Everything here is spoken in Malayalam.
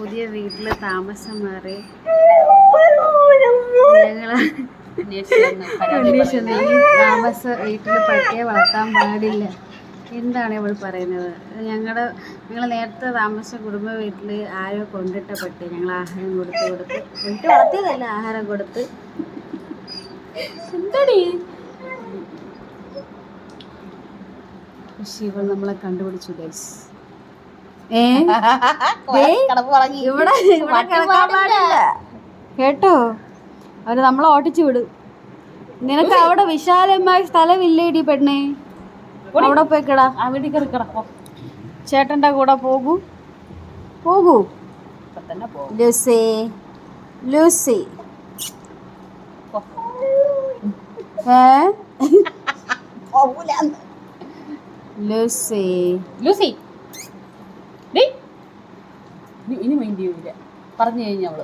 പുതിയ വീട്ടിൽ താമസം മാറി. ഈ താമസ വീട്ടിൽ പട്ടിയെ വളർത്താൻ പാടില്ല. എന്താണ് ഇവൾ പറയുന്നത്? ഞങ്ങളുടെ ഞങ്ങൾ നേരത്തെ താമസ കുടുംബ വീട്ടിൽ ആരോ കൊണ്ടിട്ട പട്ടി ഞങ്ങൾ ആഹാരം കൊടുത്ത് കൊടുത്ത് വീട്ടിൽ വളർത്തിയതല്ല ആഹാരം കൊടുത്ത്. എന്താടി? പക്ഷെ ഇവൾ നമ്മളെ കണ്ടുപിടിച്ചു ഗൈസ് ഇവിടെ ഇവിടെ കിടക്കാൻ പാടില്ല. കേട്ടോ? അവർ നമ്മളെ ഓട്ടിച്ചു വിടും. നിനക്ക് അവിടെ വിശാലമായ സ്ഥലമില്ലേടി പെണ്ണേ? അവിടെ പോയി കിടാ. അവിടെ കയറി കിടക്കോ ചേട്ടന്റെ കൂടെ പോകൂ. പോകും. Lucy Lucy. ഏ? ലൂസി. ലൂസി. ഇനി മൈൻഡ് ചെയ്യൂല പറഞ്ഞു കഴിഞ്ഞ അവൾ.